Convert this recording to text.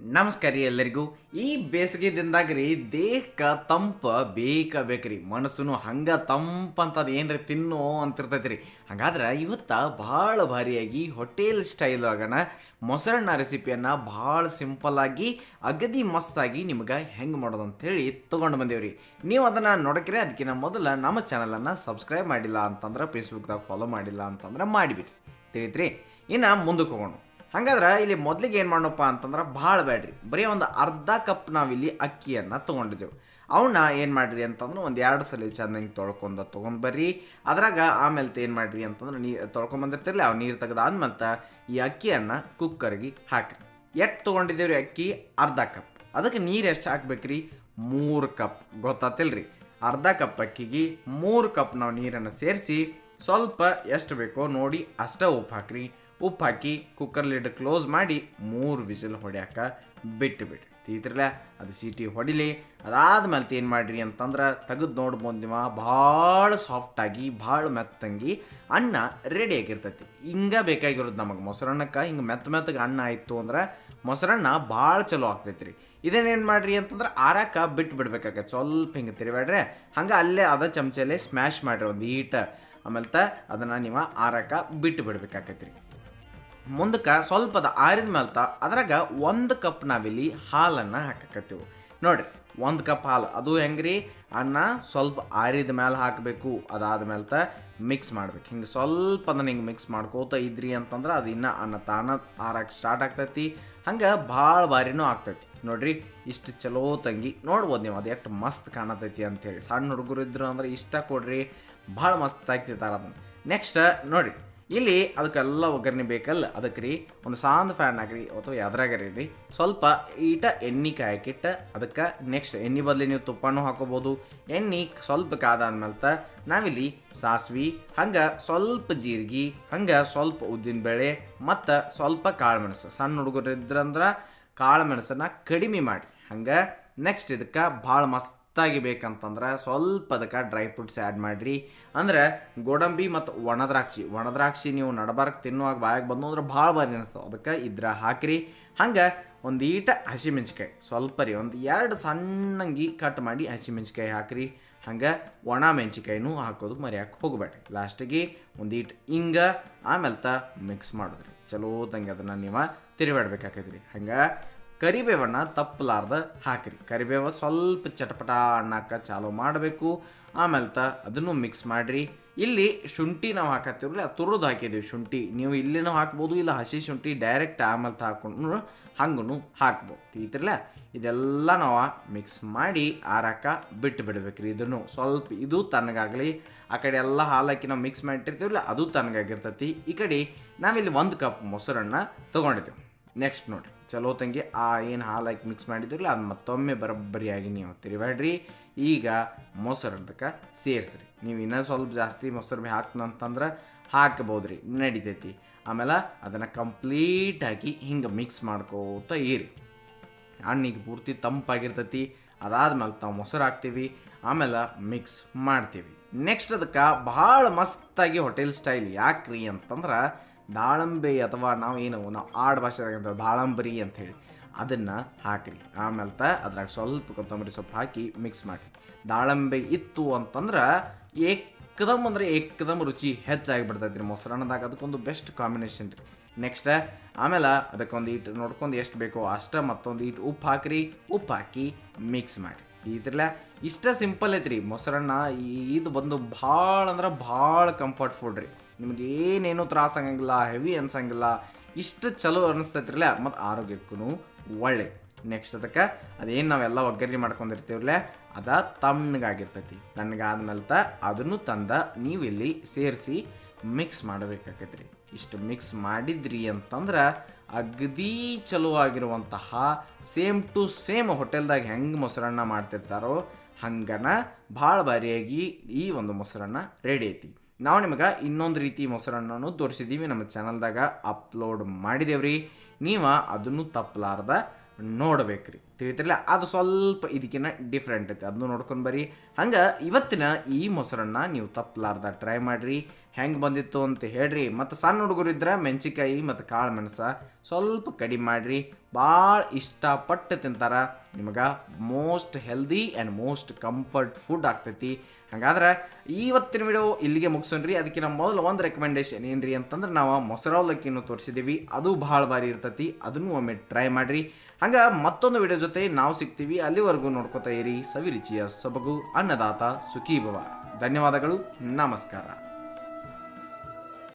ನಮಸ್ಕಾರ ರೀ ಎಲ್ಲರಿಗೂ. ಈ ಬೇಸಿಗೆ ದಿನದಾಗ ರೀ ದೇಹಕ್ಕೆ ತಂಪ ಬೇಕ ಬೇಕ್ರಿ, ಮನಸ್ಸುನು ಹಂಗ ತಂಪಂತದ ಏನ್ರಿ ತಿನ್ನು ಅಂತಿರ್ತೈತಿ ರೀ ಹಂಗಾದ್ರೆ ಇವತ್ತ ಭಾಳ ಭಾರಿಯಾಗಿ ಹೋಟೆಲ್ ಸ್ಟೈಲ್ ಆಗೋಣ ಮೊಸರನ್ನ ರೆಸಿಪಿಯನ್ನು ಭಾಳ ಸಿಂಪಲ್ ಆಗಿ, ಅಗದಿ ಮಸ್ತಾಗಿ ನಿಮ್ಗೆ ಹೆಂಗೆ ಮಾಡೋದು ಅಂತೇಳಿ ತೊಗೊಂಡು ಬಂದೇವ್ರಿ. ನೀವು ಅದನ್ನು ನೋಡಕ್ರೆ ಅದಕ್ಕಿಂತ ಮೊದಲು ನಮ್ಮ ಚಾನಲನ್ನು ಸಬ್ಸ್ಕ್ರೈಬ್ ಮಾಡಿಲ್ಲ ಅಂತಂದ್ರೆ ಫೇಸ್ಬುಕ್ದಾಗ ಫಾಲೋ ಮಾಡಿಲ್ಲ ಅಂತಂದ್ರೆ ಮಾಡಿಬಿಡ್ರಿ. ತಿಳಿತ್ರಿ? ಇನ್ನು ಮುಂದಕ್ಕೆ ಹೋಗೋಣ. ಹಂಗಾದ್ರೆ ಇಲ್ಲಿ ಮೊದಲಿಗೆ ಏನು ಮಾಡೋಣಪ್ಪ ಅಂತಂದ್ರೆ ಭಾಳ ಬೇಡ್ರಿ ಬರೀ ಒಂದು ಅರ್ಧ ಕಪ್ ನಾವಿಲ್ಲಿ ಅಕ್ಕಿಯನ್ನು ತೊಗೊಂಡಿದ್ದೆವು. ಅವನ್ನ ಏನು ಮಾಡ್ರಿ ಅಂತಂದ್ರೆ ಒಂದು ಎರಡು ಸಲ ಚೆನ್ನಾಗಿ ತೊಳ್ಕೊಂಡು ತೊಗೊಂಡು ಬರ್ರಿ. ಅದ್ರಾಗ ಆಮೇಲೆ ಏನು ಮಾಡ್ರಿ ಅಂತಂದ್ರೆ ನೀರು ತೊಳ್ಕೊಂಬಂದಿರ್ತಿರಲಿ ಅವು ನೀರು ತೆಗೆದಾದ್ಮೇಲೆ ಈ ಅಕ್ಕಿಯನ್ನು ಕುಕ್ಕರ್ಗೆ ಹಾಕ್ರಿ. ಎಷ್ಟು ತೊಗೊಂಡಿದ್ದೇವ್ರಿ ಅಕ್ಕಿ? ಅರ್ಧ ಕಪ್. ಅದಕ್ಕೆ ನೀರು ಎಷ್ಟು ಹಾಕ್ಬೇಕ್ರಿ? ಮೂರು ಕಪ್. ಗೊತ್ತಾತಿಲ್ರಿ? ಅರ್ಧ ಕಪ್ ಅಕ್ಕಿಗೆ ಮೂರು ಕಪ್ ನಾವು ನೀರನ್ನು ಸೇರಿಸಿ ಸ್ವಲ್ಪ ಎಷ್ಟು ಬೇಕೋ ನೋಡಿ ಅಷ್ಟೇ ಉಪ್ಪು ಹಾಕ್ರಿ. ಉಪ್ಪು ಹಾಕಿ ಕುಕ್ಕರ್ ಲಿಡ್ ಕ್ಲೋಸ್ ಮಾಡಿ ಮೂರು ವಿಸಿಲ್ ಹೊಡ್ಯಾಕ ಬಿಟ್ಟು ತೀತ್ರಲ್ಲ ಅದು ಸೀಟಿ ಹೊಡಿಲಿ ಅದಾದ್ಮೇಲೆ ಏನು ಮಾಡ್ರಿ ಅಂತಂದ್ರೆ ತೆಗೆದು ನೋಡ್ಬೋದು ನೀವು ಭಾಳ ಸಾಫ್ಟಾಗಿ ಭಾಳ ಮೆತ್ತಂಗಿ ಅನ್ನ ರೆಡಿ ಆಗಿರ್ತೈತಿ. ಹಿಂಗೆ ಬೇಕಾಗಿರೋದು ನಮಗೆ ಮೊಸರನ್ನಕ್ಕೆ ಹಿಂಗೆ ಮೆತ್ತ ಮೆತ್ತಗೆ ಅನ್ನ ಆಯಿತು ಅಂದ್ರೆ ಮೊಸರನ್ನ ಭಾಳ ಚಲೋ ಆಗ್ತೈತಿ ರೀ ಇದನ್ನೇನು ಮಾಡ್ರಿ ಅಂತಂದ್ರೆ ಆರಾಕ ಬಿಟ್ಟು ಬಿಡ್ಬೇಕಾಗತ್ತೆ ಸ್ವಲ್ಪ ಹಿಂಗೆ ತಿರುವಾಡ್ರೆ ಹಂಗೆ ಅಲ್ಲೇ ಅದ ಚಮಚಲ್ಲೇ ಸ್ಮ್ಯಾಶ್ ಮಾಡಿರಿ ಒಂದು ಹೀಟ ಆಮೇಲೆ ತ ಅದನ್ನು ನೀವು ಆರಾಕ ಬಿಟ್ಟು ಬಿಡ್ಬೇಕಾಗತ್ತೆ ರೀ ಮುಂದಕ್ಕೆ ಸ್ವಲ್ಪ ಅದು ಆರಿದ ಮೇಲ್ತ, ಅದ್ರಾಗ ಒಂದು ಕಪ್ ನಾವಿಲ್ಲಿ ಹಾಲನ್ನು ಹಾಕಕತ್ತೀವಿ. ನೋಡ್ರಿ, ಒಂದು ಕಪ್ ಹಾಲು, ಅದು ಹೆಂಗ್ರಿ? ಅನ್ನ ಸ್ವಲ್ಪ ಆರಿದ ಮೇಲೆ ಹಾಕಬೇಕು, ಅದಾದ ತ ಮಿಕ್ಸ್ ಮಾಡ್ಬೇಕು. ಹಿಂಗೆ ಸ್ವಲ್ಪ ಅದನ್ನು ಹಿಂಗೆ ಮಿಕ್ಸ್ ಮಾಡ್ಕೋತ ಇದ್ರಿ ಅಂತಂದ್ರೆ ಅದು ಇನ್ನೂ ಅನ್ನ ತಾನ ಆರಕ್ಕೆ ಸ್ಟಾರ್ಟ್ ಆಗ್ತೈತಿ. ಹಂಗೆ ಭಾಳ ಬಾರಿನೂ ಆಗ್ತೈತಿ. ನೋಡ್ರಿ, ಇಷ್ಟು ಚಲೋ ತಂಗಿ. ನೋಡ್ಬೋದು ನೀವು, ಅದು ಎಷ್ಟು ಮಸ್ತ್ ಕಾಣತೈತಿ ಅಂತೇಳಿ ಸಣ್ಣ ಹುಡುಗರು ಇದ್ರು ಅಂದ್ರೆ ಇಷ್ಟ ಕೊಡ್ರಿ, ಭಾಳ ಮಸ್ತ್ ಆಗ್ತಿರ್ತಾರೆ ಅದನ್ನು. ನೆಕ್ಸ್ಟ್ ನೋಡ್ರಿ ಇಲ್ಲಿ ಅದಕ್ಕೆಲ್ಲ ಒಗ್ಗರಣೆ ಬೇಕಲ್ಲ, ಅದಕ್ಕೆ ರೀ, ಒಂದು ಸಾಂದ್ ಫ್ಯಾನ್ ಆಗ್ರಿ ಅಥವಾ ಯಾವ್ದ್ರಾಗರಿ ರೀ ಸ್ವಲ್ಪ ಈಟ ಎಣ್ಣೆ ಕಾಯಕಿಟ್ಟ ಅದಕ್ಕೆ ನೆಕ್ಸ್ಟ್ ಎಣ್ಣೆ ಬದಲಿ ನೀವು ತುಪ್ಪನೂ ಹಾಕೋಬೋದು. ಎಣ್ಣೆ ಸ್ವಲ್ಪ ಕಾದಾದ್ಮೇಲೆ ನಾವಿಲ್ಲಿ ಸಾಸ್ವಿ, ಹಂಗೆ ಸ್ವಲ್ಪ ಜೀರಿಗೆ, ಹಂಗೆ ಸ್ವಲ್ಪ ಉದ್ದಿನ ಬೇಳೆ, ಮತ್ತು ಸ್ವಲ್ಪ ಕಾಳು ಮೆಣಸು ಸಣ್ಣ ಹುಡುಗರು ಇದ್ರಂದ್ರೆ ಕಾಳು ಮೆಣಸನ್ನ ಕಡಿಮೆ ಮಾಡಿ ಹಂಗೆ ನೆಕ್ಸ್ಟ್ ಇದಕ್ಕೆ ಭಾಳ ಮಸ್ತಾಗಿ ಬೇಕಂತಂದ್ರೆ ಸ್ವಲ್ಪ ಅದಕ್ಕೆ ಡ್ರೈ ಫ್ರೂಟ್ಸ್ ಆ್ಯಡ್ ಮಾಡಿರಿ. ಅಂದ್ರೆ ಗೋಡಂಬಿ ಮತ್ತು ಒಣದ್ರಾಕ್ಷಿ. ಒಣದ್ರಾಕ್ಷಿ ನೀವು ನಡಬಾರಕ್ಕೆ ತಿನ್ನುವಾಗ ಬಾಯಾಗ ಬಂದು ಅಂದ್ರೆ ಭಾಳ ಬಾರಿ ಅನಿಸ್ತಾವೆ. ಅದಕ್ಕೆ ಇದ್ರ ಹಾಕಿರಿ. ಹಂಗೆ ಒಂದು ಈಟ ಹಸಿಮೆಣ್ಸಿಕಾಯಿ ಸ್ವಲ್ಪ ರೀ, ಒಂದು ಎರಡು ಸಣ್ಣಂಗಿ ಕಟ್ ಮಾಡಿ ಹಸಿಮೆಣ್ಸಿಕಾಯಿ ಹಾಕಿರಿ. ಹಂಗೆ ಒಣ ಮೆಣ್ಸಿಕಾಯಿನೂ ಹಾಕೋದು ಮರ್ಯಾಕೆ ಹೋಗಬೇಡ್ರಿ. ಲಾಸ್ಟಿಗೆ ಒಂದು ಈಟ್ ಹಿಂಗ ಆಮೇಲೆ ತ ಮಿಕ್ಸ್ ಮಾಡಿದ್ರಿ. ಚಲೋ ತಂಗಿ ಅದನ್ನು ನೀವು ತಿರುಗಾಡ್ಬೇಕಾಕೈತ್ರಿ ಹಂಗೆ ಕರಿಬೇವನ್ನ ತಪ್ಪಲಾರ್ದ ಹಾಕ್ರಿ. ಕರಿಬೇವ ಸ್ವಲ್ಪ ಚಟಪಟ ಅಣ್ಣಾಕ ಚಾಲೂ ಮಾಡಬೇಕು. ಆಮೇಲೆ ತ ಅದನ್ನು ಮಿಕ್ಸ್ ಮಾಡಿರಿ. ಇಲ್ಲಿ ಶುಂಠಿ ನಾವು ಹಾಕತ್ತಿರಲಿ ತುರುದು ಹಾಕಿದ್ದೀವಿ ಶುಂಠಿ. ನೀವು ಇಲ್ಲಿನೂ ಹಾಕ್ಬೋದು, ಇಲ್ಲ ಹಸಿ ಶುಂಠಿ ಡೈರೆಕ್ಟ್ ಆಮೇಲೆ ಹಾಕೊಂಡು ಹಂಗೂ ಹಾಕ್ಬೋದು. ಈತಿರಲ್ಲ ಇದೆಲ್ಲ ನಾವು ಮಿಕ್ಸ್ ಮಾಡಿ ಆರಾಕ ಬಿಟ್ಟು ಬಿಡ್ಬೇಕ್ರಿ ಇದನ್ನು. ಸ್ವಲ್ಪ ಇದು ತಣ್ಣಗಾಗಲಿ. ಆ ಕಡೆ ಎಲ್ಲ ಹಾಲಾಕಿ ನಾವು ಮಿಕ್ಸ್ ಮಾಡಿರ್ತೀವಲ್ಲ ಅದು ತಣ್ಣಗಾಗಿರ್ತೈತಿ. ಈ ಕಡೆ ನಾವಿಲ್ಲಿ ಒಂದು ಕಪ್ ಮೊಸರನ್ನ ತೊಗೊಂಡಿದ್ದೀವಿ. ನೆಕ್ಸ್ಟ್ ನೋಡಿರಿ ಚಲೋ ತಂಗಿ, ಆ ಏನು ಹಾಲು ಹಾಕಿ ಮಿಕ್ಸ್ ಮಾಡಿದ್ರಲ್ಲ ಅದು ಮತ್ತೊಮ್ಮೆ ಬರೋಬ್ಬರಿಯಾಗಿ ನೀವು ತಿರುವಾಡ್ರಿ ಈಗ ಮೊಸರು ಅದಕ್ಕೆ ಸೇರಿಸ್ರಿ. ನೀವು ಇನ್ನೂ ಸ್ವಲ್ಪ ಜಾಸ್ತಿ ಮೊಸರು ಬಿ ಹಾಕ್ತಂತಂದ್ರೆ ಹಾಕ್ಬೋದು ರೀ ನಡಿತೈತಿ. ಆಮೇಲೆ ಅದನ್ನು ಕಂಪ್ಲೀಟಾಗಿ ಹಿಂಗೆ ಮಿಕ್ಸ್ ಮಾಡ್ಕೋತ ಇರಿ. ಹಣ್ಣಿಗೆ ಪೂರ್ತಿ ತಂಪಾಗಿರ್ತೈತಿ, ಅದಾದ್ಮೇಲೆ ತಾವು ಮೊಸರು ಹಾಕ್ತೀವಿ, ಆಮೇಲೆ ಮಿಕ್ಸ್ ಮಾಡ್ತೀವಿ. ನೆಕ್ಸ್ಟ್ ಅದಕ್ಕೆ ಭಾಳ ಮಸ್ತಾಗಿ ಹೋಟೆಲ್ ಸ್ಟೈಲ್ ಯಾಕ್ರಿ ಅಂತಂದ್ರೆ ದಾಳಂಬೆ ಅಥವಾ ನಾವು ಏನು, ನಾವು ಆಡ್ ಭಾಷೆದಾಗ ದಾಳಂಬರಿ ಅಂತ ಹೇಳಿ ಅದನ್ನು ಹಾಕಿರಿ. ಆಮೇಲೆ ತ ಅದ್ರಾಗ ಸ್ವಲ್ಪ ಕೊತ್ತಂಬರಿ ಸೊಪ್ಪು ಹಾಕಿ ಮಿಕ್ಸ್ ಮಾಡಿ ದಾಳಂಬೆ ಇತ್ತು ಅಂತಂದ್ರೆ ಏಕದಮ್ ಅಂದರೆ ಏಕದಮ್ ರುಚಿ ಹೆಚ್ಚಾಗಿಬಿಡ್ತೈತಿ ರೀ ಮೊಸರನ್ನದಾಗ ಅದಕ್ಕೊಂದು ಬೆಸ್ಟ್ ಕಾಂಬಿನೇಷನ್ ರೀ. ನೆಕ್ಸ್ಟ್ ಆಮೇಲೆ ಅದಕ್ಕೊಂದು ಈಟ್ ನೋಡ್ಕೊಂಡು ಎಷ್ಟು ಬೇಕೋ ಅಷ್ಟ ಮತ್ತೊಂದು ಈಟ್ ಉಪ್ಪು ಹಾಕಿರಿ. ಉಪ್ಪು ಹಾಕಿ ಮಿಕ್ಸ್ ಮಾಡಿ ಇದ್ರಲ್ಲ ಇಷ್ಟ ಸಿಂಪಲ್ ಐತ್ರಿ. ಮೊಸರನ್ನ ಇದು ಬಂದು ಭಾಳ ಅಂದ್ರೆ ಭಾಳ ಕಂಫರ್ಟ್ ಫುಡ್ ರೀ. ನಿಮ್ಗೆ ಏನೇನು ತ್ರಾಸ ಆಗಂಗಿಲ್ಲ ಹೆವಿ ಅನ್ಸಂಗಿಲ್ಲ, ಇಷ್ಟು ಚಲೋ ಅನಿಸ್ತೈತ್ರಿಲ್ಲ ಮತ್ತು ಆರೋಗ್ಯಕ್ಕೂ ಒಳ್ಳೆ ನೆಕ್ಸ್ಟ್ ಅದಕ್ಕೆ, ಅದೇನು ನಾವೆಲ್ಲ ಒಗ್ಗರಣೆ ಮಾಡ್ಕೊಂಡಿರ್ತೀವಲ್ಲ ಅದ ತಣ್ಣಗಾಗಿರ್ತೈತಿ ತಣ್ಣಗಾದ್ಮೇಲೆ ಅದನ್ನು ತಂದ ನೀವು ಇಲ್ಲಿ ಸೇರಿಸಿ ಮಿಕ್ಸ್ ಮಾಡಬೇಕಾಕೈತ್ರಿ. ಇಷ್ಟು ಮಿಕ್ಸ್ ಮಾಡಿದ್ರಿ ಅಂತಂದ್ರೆ ಅಗದಿ ಚಲೋ ಆಗಿರುವಂತಹ ಸೇಮ್ ಟು ಸೇಮ್ ಹೋಟೆಲ್ದಾಗ ಹೆಂಗೆ ಮೊಸರನ್ನ ಮಾಡ್ತಿರ್ತಾರೋ ಹಂಗನ ಭಾಳ ಬಾರಿಯಾಗಿ ಈ ಒಂದು ಮೊಸರನ್ನ ರೆಡಿ ಐತಿ. ನಾವು ನಿಮಗೆ ಇನ್ನೊಂದು ರೀತಿ ಮೊಸರನ್ನು ತೋರಿಸಿದ್ದೀವಿ ನಮ್ಮ ಚಾನಲ್ದಾಗ ಅಪ್ಲೋಡ್ ಮಾಡಿದೇವ್ರಿ. ನೀವು ಅದನ್ನು ತಪ್ಪಲಾರ್ದ ನೋಡ್ಬೇಕ್ರಿ. ತಿಳಿತಿರಲ್ಲ ಅದು ಸ್ವಲ್ಪ ಇದಕ್ಕಿನ್ನ ಡಿಫ್ರೆಂಟ್ ಐತಿ. ಅದನ್ನು ನೋಡ್ಕೊಂಡು ಬರ್ರಿ ಹಂಗೆ ಇವತ್ತಿನ ಈ ಮೊಸರನ್ನ ನೀವು ತಪ್ಪಲಾರ್ದ ಟ್ರೈ ಮಾಡಿರಿ. ಹೆಂಗೆ ಬಂದಿತ್ತು ಅಂತ ಹೇಳ್ರಿ. ಮತ್ತು ಸಣ್ಣ ಹುಡುಗರು ಇದ್ರೆ ಮೆಣಸಿಕಾಯಿ ಮತ್ತು ಕಾಳು ಮೆಣಸ ಸ್ವಲ್ಪ ಕಡಿಮೆ ಮಾಡಿರಿ. ಭಾಳ ಇಷ್ಟಪಟ್ಟು ತಿಂತಾರ. ನಿಮಗೆ most healthy and most comfort food ಆಗ್ತೈತಿ. ಹಾಗಾದ್ರೆ ಇವತ್ತಿನ ವಿಡಿಯೋ ಇಲ್ಲಿಗೆ ಮುಗಿಸೋಣ್ರಿ. ಅದಕ್ಕೆ ನಮ್ಮ ಮೊದಲು ಒಂದು ರೆಕಮೆಂಡೇಶನ್ ಏನ್ರಿ ಅಂತಂದ್ರೆ ನಾವು ಮೊಸರು ಅವಲಕ್ಕಿನೂ ತೋರಿಸಿದ್ದೀವಿ ಅದು ಭಾಳ ಬಾರಿ ಇರ್ತೈತಿ. ಅದನ್ನು ಒಮ್ಮೆ ಟ್ರೈ ಮಾಡಿರಿ. ಹಂಗೆ ಮತ್ತೊಂದು ವಿಡಿಯೋ ಜೊತೆ ನಾವು ಸಿಗ್ತೀವಿ. ಅಲ್ಲಿವರೆಗೂ ನೋಡ್ಕೋತಾ ಇರಿ. ಸವಿರುಚಿಯ ಸೊಬಗು, ಅನ್ನದಾತ ಸುಖೀಭವ. ಧನ್ಯವಾದಗಳು. ನಮಸ್ಕಾರ.